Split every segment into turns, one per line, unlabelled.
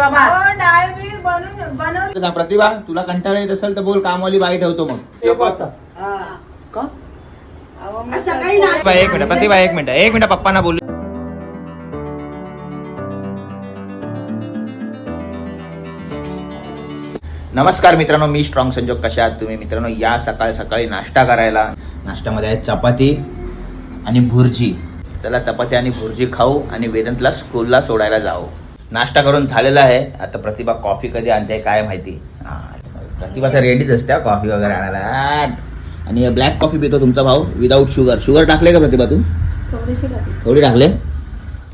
बाबा.
हो, डाळ बी बनवून बनवून
तर सांग, प्रतिभा तुला कंटाळा येत असेल तर बोल कामवाली बाई ठेवतो मग.
एक वाजता.
हा.
का?
अहो, मग
आज सकाळी नाश्ता-
प्रतिभा, एक मिनिट प्रतिभा एक मिनिट एक मिनिट पप्पांना बोलू. नमस्कार मित्रांनो मी स्ट्रॉंग संजोग कशा आहात तुम्ही? मित्रांनो या सकाळी सकाळी नाश्ता करायला. नाश्त्यामध्ये आहे चपाती आणि भुर्जी. चला चपाती आणि भुर्जी खाऊ आणि वेदांतला स्कूलला सोडायला जाऊ. नाश्ता करून झालेला आहे. आता प्रतिभा कॉफी कधी आणते काय माहिती? प्रतिभा तर रेडीच असते कॉफी वगैरे आणायला. आणि ब्लॅक कॉफी पितो तुमचा भाऊ विदाऊट शुगर शुगर टाकले का प्रतिभा तू. थोडी टाकले.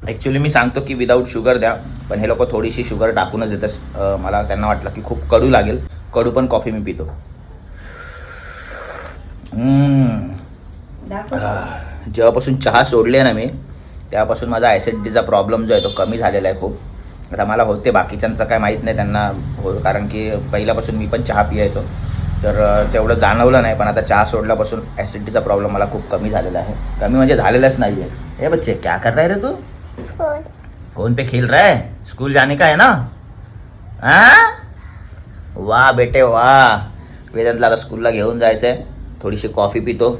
ॲक्च्युली मी सांगतो की विदाऊट शुगर द्या पण हे लोक थोडीशी शुगर टाकूनच देतात. मला त्यांना वाटलं की खूप कडू लागेल. कडू पण कॉफी मी पितो. जेव्हापासून चहा सोडले ना मी तेव्हापासून माझा ॲसिडिटीचा प्रॉब्लेम जो आहे तो कमी झालेला आहे खूप. आता मला होते बाकीच्यांचं काय माहीत नाही त्यांना. हो कारण की पहिल्यापासून मी पण चहा पियायचो. तर तेवढं जाणवलं नाही पण आता चहा सोडल्यापासून ॲसिडिटीचा प्रॉब्लेम मला खूप कमी झालेला आहे. कमी म्हणजे झालेलाच नाही आहे हे बच्चे क्या कर रहा रे तू? फोन. पे खेल रहा है? स्कूल जाने का है ना? हाँ वाह बेटे वाह. वेदांतला आता स्कूलला घेऊन जायचं आहे थोडीशी कॉफी पितो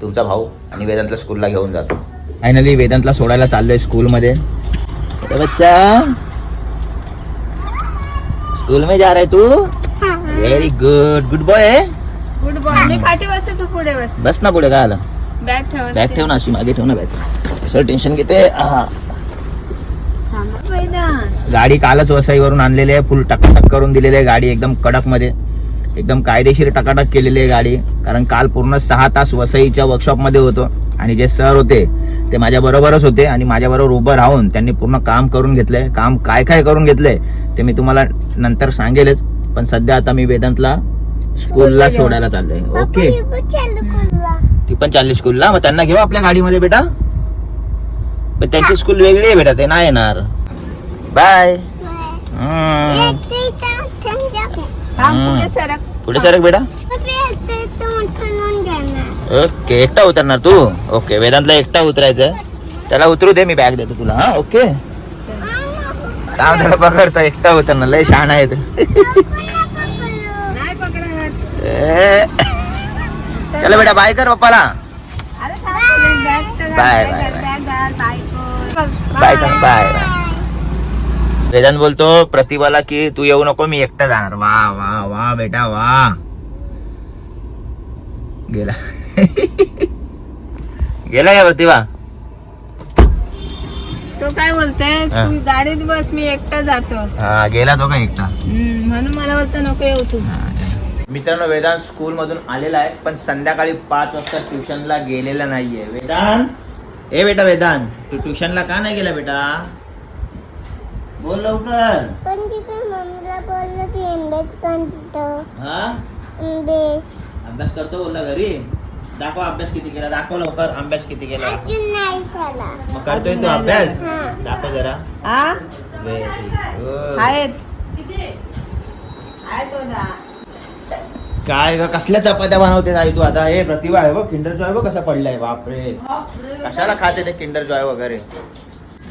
तुमचा भाऊ आणि वेदांतला स्कूलला घेऊन जातो. फायनली वेदांतला सोडायला चाललोय स्कूलमध्ये. अरे बच्चा. स्कूल में जा रहा है। तू very good good boy
good boy मी पाठी बसते तू पुढे बस।
बस ना पुढे काय आलं
बॅग ठेव
बॅग ठेव ना अशी मागे ठेव ना बॅग असं टेन्शन घेते गाडी कालच वसईवरून आणलेली आहे फुल टकाटक करून दिलेली आहे गाडी एकदम कडकमध्ये एकदम कायदेशीर टकाटक केलेली आहे गाडी. कारण काल पूर्ण सहा तास वसईच्या वर्कशॉपमध्ये होतो. आणि जे सर होते ते माझ्या बरोबरच होते आणि माझ्या बरोबर उभं राहून त्यांनी पूर्ण काम करून घेतलंय. काम काय काय करून घेतलंय ते मी तुम्हाला नंतर सांगेलच. पण सध्या आता मी वेदांतला स्कूलला सोडायला चाललोय. ओके ती पण चालली स्कूलला मग त्यांना घेऊ आपल्या गाडीमध्ये बेटा? पण त्यांची स्कूल वेगळी आहे बेटा ते नाही येणार. बाय हम्म.
पुढे सरक
पुढे सरक बेटा ओके एकटा उतरणार तू ओके वेदांतला एकटा उतरायचं त्याला उतरू दे मी बॅग देतो तुला हा ओके थांब त्याला पकडतो एकटा उतरणार लय शहाणा आहे तो.
नाही पकडत
ए. चला बेटा बाय कर पप्पाला
अरे थांब पहिले बॅग तर घाल,
बाय, बाय, बाय.
बॅग घाल, bye.
Bye bye bye Vedant बोलतो प्रतिभाला की तू येऊ नको मी एकटा जाणार. वा वा वा बेटा वा. गेला. गेला का प्रतिभा?
तो काय बोलतोय
हा.
तू गाडीत बस मी एकटा जातो.
हा गेला तो का एकटा?
हम्म, म्हणून मला बोलतो नको येऊ तू.
मित्रांनो वेदांत स्कूल मधून आलेला आहे पण संध्याकाळी पाच वाजता ट्युशनला गेलेला नाहीये. वेदांत? ए बेटा वेदांत. तू ट्युशनला का नाही गेला बेटा? बोल लवकर.
पण तिथे मम्मीला बोललं की इंडेक्स करतो
हा?
इंडेक्स
अभ्यास करतो बोलला घरी? दाखव अभ्यास किती केला. दाखव लवकर अभ्यास किती केला.
अजून नाही झाला.
मग करतोय तू अभ्यास?
हा.
दाखव जरा.
हा. आहेत.
काय ग कसल्या चपात्या बनवते आई तू आता? हे प्रतिभा आहे बघ किंडर जॉय बघ कसा पडलाय बापरे. कशाला खाते ते किंडर जॉय वगैरे?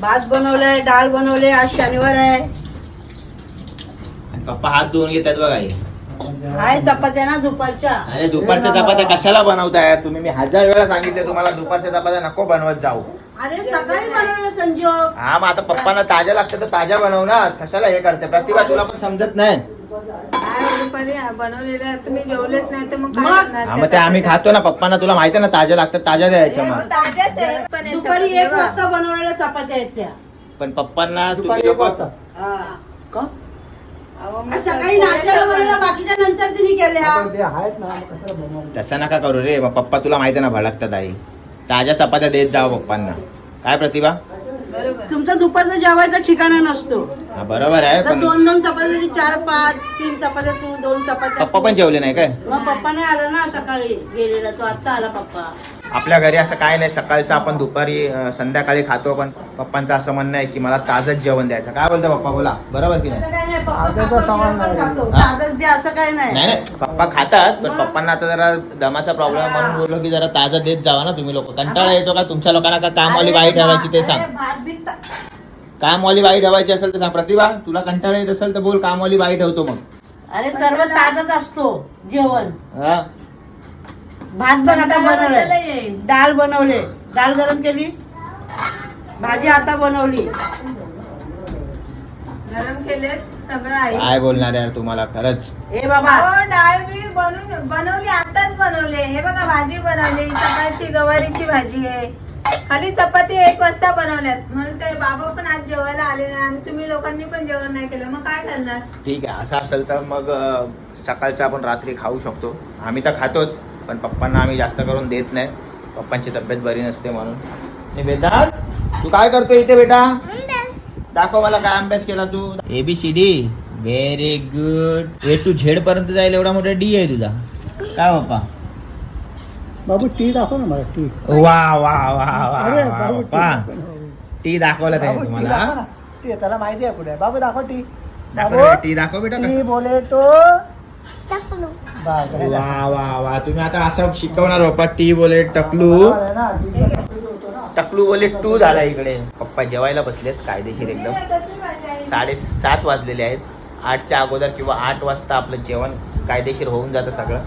भात बनवलंय डाळ बनवले आज शनिवार आहे.
पप्पा हात धुवून घेतात बघ
आहे चपात्या ना दुपारच्या.
अरे दुपारच्या चपात्या कशाला बनवताय? तुम्ही मी हजार वेळा सांगितले तुम्हाला दुपारच्या चपात्या नको बनवत जाऊ.
अरे सकाळी बनवलं संजोग.
हा मग आता पप्पांना ताज्या लागतं तर ताज्या बनव ना. कशाला हे करते? प्रतिभा तुला पण समजत नाही.
काय बनवलेलं तुम्ही जेवलेच नाही तर मग काय
मग?
करणार?
हा मग ते आम्ही खातो ना पप्पांना तुला माहिती आहे ना ताज्या लागतात ताज्या द्यायच्या मग.
ताज्याच आहे पण याचं
दुपारी
पण
एक. वाजता बनवलेल्या चपात्या आहेत त्या.
पण पप्पांना
दुपारी एक वाजता? हा.
का?
अहो, मग
आज सकाळी
पुढे
नाश्त्याला
सगळं-
बनवलं बाकीच्या नंतर तिने केल्या.
पण ते आहेत ना मग कशाला बनवणार?
तसं नका करू रे मग पप्पा तुला माहिती आहे ना भडकतात आई. ताज्या चपात्या देत जावं पप्पांना. काय प्रतिभा?
बरोबर.
तुमचं दुपारचं जेवायचं ठिकाण नसतो.
हा बरोबर आहे
तर
पण
दोन दोन चपात्या तरी चार पाच तीन चपात्या तू दोन चपात्या
पप्पा पण जेवले नाही काय?
मग पप्पा नाही आला ना सकाळी गेलेला तो आता आला पप्पा.
आपल्या घरी असं काय नाही सकाळचं आपण दुपारी अं, संध्याकाळी खातो पण पप्पांचं असं म्हणणं आहे की मला ताजंच जेवण द्यायचं. काय बोलतो पप्पा बोला. बरोबर की नाही?
असं काय नाही पप्पा खातो,
नाही.
खातो.
हा?
ताजंच द्या असं काय नाही.
नाही नाही. पप्पा खातात पण पप्पांना आता जरा दमाचा प्रॉब्लेम आहे म्हणून बोललो की जरा ताजं देत जावा ना तुम्ही लोक. कंटाळा येतो का? तुमच्या लोकांना का कामवाली बाई ठेवायची ते सांग.
अरे, भात बीत ता-
कामवाली बाई ठेवायची असेल तर सांग. प्रतिभा तुला कंटाळा येत असेल तर बोल कामवाली बाई ठेवतो मग.
अरे सर्व ताजच असतो जेवण.
हा?
भात बघ आता
येईल?
डाळ बनवले. डाळ गरम केली. भाजी आता बनवली.
गरम केलेत सगळं आहे
काय बोलणार यार तुम्हाला खरंच.
ए बाबा.
हो डाळ मी बनवून बनवली आताच बनवली. हे बघा भाजी बनवली. सकाळची गवारीची भाजी आहे. खाली चपाती एक वाजता बनवल्यात. म्हणून ते बाबा पण आज जेवायला आले नाही आणि तुम्ही लोकांनी पण जेवण नाही केलं मग काय करणार?
ठीक आहे असं असेल तर मग अं, सकाळचं आपण रात्री खाऊ शकतो. आम्ही तर खातोच पण पप्पांना आम्ही जास्त करून देत नाही. पप्पांची तब्येत बरी नसते म्हणून. हे वेदांत तू काय करतो इथे बेटा? दाखव मला काय अभ्यास केला तू. A B C D very good A to Z पर्यंत जाईल एवढा मोठा डी आहे तुझा. काय बाप्पा?
बाबू टी दाखव ना मला टी
वा वा वा वा
अरे
वा
बाबू टी
बाप्पा.
दाखव.
टी दाखवला
बाबू,
त्याने तुम्हाला
ना. टी त्याला माहिती आहे कुठे? आहे. बाबू दाखव टी.
दाखव
बाबू,
ना, टी दाखव बेटा
टी
कसं.
बोले तो. आहे ना.
वा वा वा. तुम्ही आता असं शिकवणार बाप्पा टी बोले टकलू
ना, टीचा टकलू होतो ना.
टकलू बोले टू झाला इकडे. पप्पा जेवायला बसलेत कायदेशीर एकदम? साडेसात वाजलेले आहेत. आठच्या अगोदर किंवा आठ वाजता आपलं जेवण कायदेशीर होऊन जातं सगळं.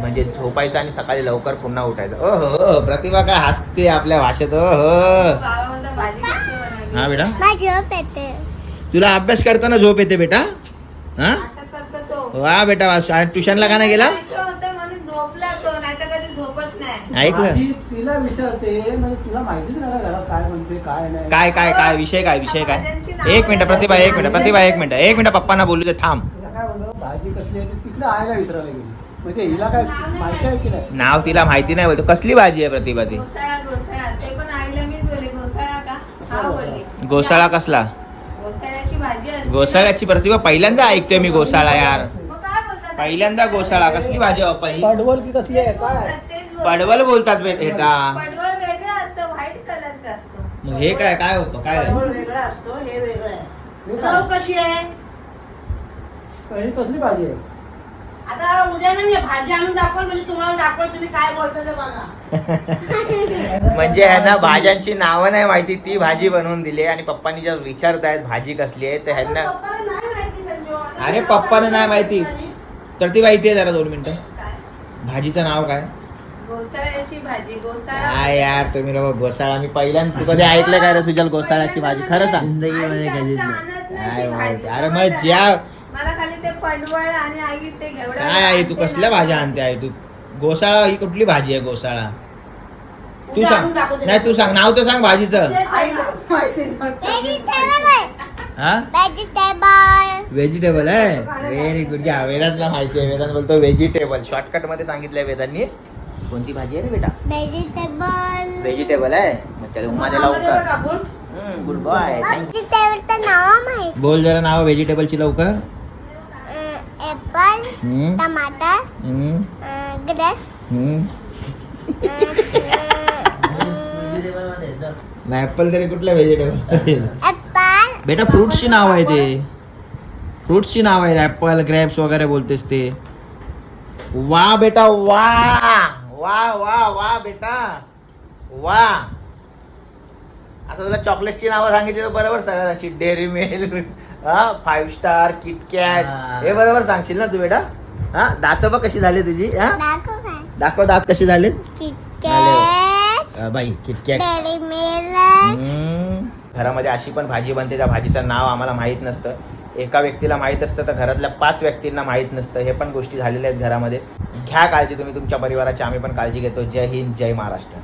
म्हणजे झोपायचं आणि सकाळी लवकर पुन्हा उठायचं. ओ हो हो प्रतिभा काय हसते आपल्या भाषेत. ओ हो
बाबा भाजी
हा बेटा?
माझी झोप येते.
तुला अभ्यास करताना झोप येते बेटा? हा?
असं करतो तो.
वा बेटा वा. ट्युशनला का नाही गेला?
जायचं होतं म्हणून झोपला तो नाही तर कधी झोपत नाही.
ऐकलं
माझी तिला विचारते म्हणजे तुला माहितीच नाही ना घरात काय म्हणते काय नाही.
काय काय काय विषय काय विषय काय? एक मिनिट प्रतिभा एक मिनिट प्रतिभा एक मिनिट एक मिनिट पप्पांना बोलू दे थांब.
तिला काय बोललो? भाजी कसली आहे ती? तिकडे आयला विसरायला गेली. म्हणजे हिला काय माहिती आहे की नाही?
नाव तिला माहिती नाही बोलतो. कसली भाजी आहे प्रतिभा ती?
हा बोलले
गोसाळा कसला?
घोसाळ्याची भाजी असते.
गोसाळ्याची प्रतिभा पहिल्यांदा ऐकते मी गोसाळा यार.
मग काय बोलतात?
पहिल्यांदा गोसाळा कसली भाजी
पडवल की कसली आहे? काय?
बोलतात, तेच बोलतात.
पडवल बोलतात बेटा
पडवळ वेगळं असतं व्हाईट कलरचं असतं.
मग हे काय काय होतं? काय?
पडवळ वेगळा असतो हे वेगळं आहे.
हे
चव कशी आहे?
कसली भाजी आहे?
आता उद्या ना मी भाजी आणून दाखवल म्हणजे तुम्हाला दाखवल तुम्ही काय बोलता ते बघा.
म्हणजे ह्यांना भाज्यांची नावं नाही माहिती ती भाजी बनवून दिली आणि पप्पांनी जर विचारतायत भाजी कसली आहे तर ह्यांना
पप्पाला नाही माहिती संजू. आता
अरे पप्पाला नाही माहिती. तर ती माहिती आहे जरा दोन मिनिटं. भाजीचं नाव काय?
घोसाळ्याची भाजी
काय यार तुम्ही लोक गोसाळा मी पहिल्यांदा तू कधी ऐकलं काय रे सुजल गोसाळ्याची भाजी? खरं सांग. अरे? मग ज्या
ते पडवळ आणि आई ते घेवडा
काय कसल्या. भाज्या आणते आहे तू गोसाळा ही कुठली भाजी आहे गोसाळा? तू सांग. नाही तू सांग. नाव तर सांग भाजीचं.
व्हेजिटेबल
हा?
व्हेजिटेबल
व्हेजिटेबल आहे? व्हेरी गुड घ्या वेदांतला माहिती आहे. वेदांत बोलतो व्हेजिटेबल शॉर्टकटमध्ये सांगितलंय वेदांनी. कोणती भाजी आहे रे बेटा?
व्हेजिटेबल
व्हेजिटेबल आहे? मग चल उमा लवकर.
कापून?
Good boy.
व्हेजिटेबलचं नाव माहीत.
बोल जरा नाव व्हेजिटेबलची लवकर.
ऍपल
हम्म,
टमाटर ग्रेस.
नाही ऍपल तरी कुठलं व्हेजिटेबल
ऍपल
बेटा फ्रुट्सची नाव आहे ते. फ्रुट्सची नाव आहे ऍपल ग्रेप्स वगैरे बोलतेस ते. वा बेटा वा. वा वा वा बेटा. वा. आता तुला चॉकलेटची नावं सांगितली तर बरोबर सगळ्याची. डेअरी मिल्क हा फाईव्ह स्टार किटकॅट हे. बरोबर सांगशील ना तू बेटा? हा दात बघ कशी झाली तुझी? हा?
दाखव काय
दाखव दात कशी झाले.
किटकॅट
बाई किटकॅट
डेअरी मिल्क
हम्म. घरामध्ये अशी पण भाजी बनते त्या भाजीचं नाव आम्हाला माहीत नसतं. एका व्यक्तीला माहीत असतं तर घरातल्या पाच व्यक्तींना माहीत नसतं. हे पण गोष्टी झालेल्या आहेत घरामध्ये. घ्या काळजी तुम्ही तुमच्या परिवाराची आम्ही पण काळजी घेतो. जय हिंद जय महाराष्ट्र.